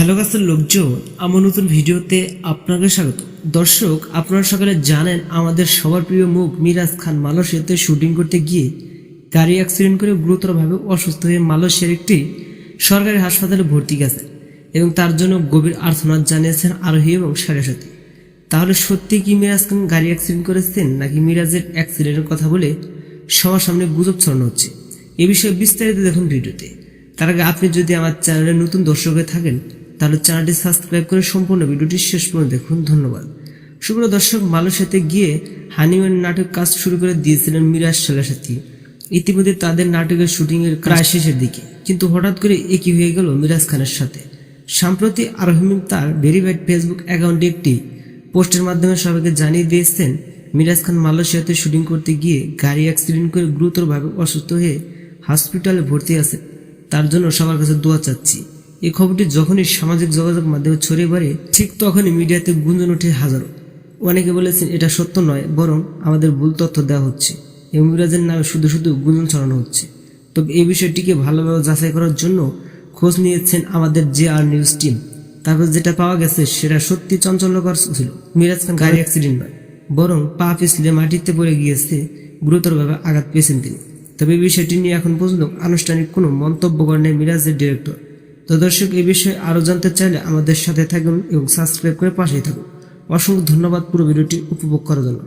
Hello গাছের লোকজন, আমার নতুন ভিডিওতে আপনাকে স্বাগত। দর্শক, আপনারা সকালে জানেন আমাদের সবার প্রিয় মুখ মিরাজ খান মালয়েশিয়াতে শুটিং করতে গিয়ে গাড়ি অ্যাক্সিডেন্ট করে গুরুতরভাবে অসুস্থ হয়ে মালয়েশিয়ার একটি সরকারি হাসপাতালে ভর্তি গেছে এবং তার জন্য গভীর আর্থনাদ জানিয়েছেন আরোহী এবং সাড়ে সাথী। তাহলে সত্যি কি মিরাজ খান গাড়ি অ্যাক্সিডেন্ট করেছেন, নাকি মিরাজের অ্যাক্সিডেন্টের কথা বলে সবার সামনে গুজব ছড়ানো হচ্ছে? এ বিষয়ে বিস্তারিত দেখুন ভিডিওতে। তার আগে আপনি যদি আমার চ্যানেলে নতুন দর্শক হয়ে থাকেন তাহলে চ্যানেলটি সাবস্ক্রাইব করে সম্পূর্ণ ভিডিওটি শেষ পর্যন্ত দেখুন। ধন্যবাদ। সুপ্রিয় দর্শক, মালয়েশিয়াতে গিয়ে হানিম্যান নাটক কাজ শুরু করে দিয়েছিলেন মিরাজ সাথী। ইতিমধ্যে তাদের নাটকের শুটিংয়ের প্রায় শেষের দিকে। কিন্তু হঠাৎ করে একই হয়ে গেল মিরাজ খানের সাথে। সম্প্রতি আরহিমিন তার ভেরিফাইড ফেসবুক অ্যাকাউন্টে একটি পোস্টের মাধ্যমে সবাইকে জানিয়ে দিয়েছেন, মিরাজ খান মালয়েশিয়াতে শুটিং করতে গিয়ে গাড়ি অ্যাক্সিডেন্ট করে গুরুতরভাবে অসুস্থ হয়ে হসপিটালে ভর্তি আছে তার জন্য সবার কাছে দোয়া চাচ্ছি। এই খবরটি যখনই সামাজিক যোগাযোগ মাধ্যমে ছড়িয়ে পড়ে, ঠিক তখনই মিডিয়াতে গুঞ্জন ওঠে হাজারো। অনেকে বলেছেন এটা সত্য নয়, বরং আমাদের ভুল তথ্য দেওয়া হচ্ছে। এবং মিরাজের নামে শুধু শুধু গুঞ্জন ছড়ানো হচ্ছে। তবে এই বিষয়টিকে ভালোভাবে যাচাই করার জন্য খোঁজ নিয়েছেন আমাদের জে আর নিউজ টিম। তারপর যেটা পাওয়া গেছে সেটা সত্যি চঞ্চল্যকর ছিল। মিরাজ খান গাড়ি অ্যাক্সিডেন্ট নয়, বরং পা পিছলে মাটিতে পড়ে গিয়েছে গুরুতরভাবে আঘাত পেয়েছেন তিনি। তবে এই বিষয়টি নিয়ে এখন পর্যন্ত আনুষ্ঠানিক কোনো মন্তব্য করেন মিরাজের ডিরেক্টর। তো দর্শক, এই বিষয়ে আরও জানতে চাইলে আমাদের সাথে থাকুন এবং সাবস্ক্রাইব করে পাশেই থাকুন। অসংখ্য ধন্যবাদ পুরো ভিডিওটি উপভোগ করার জন্য।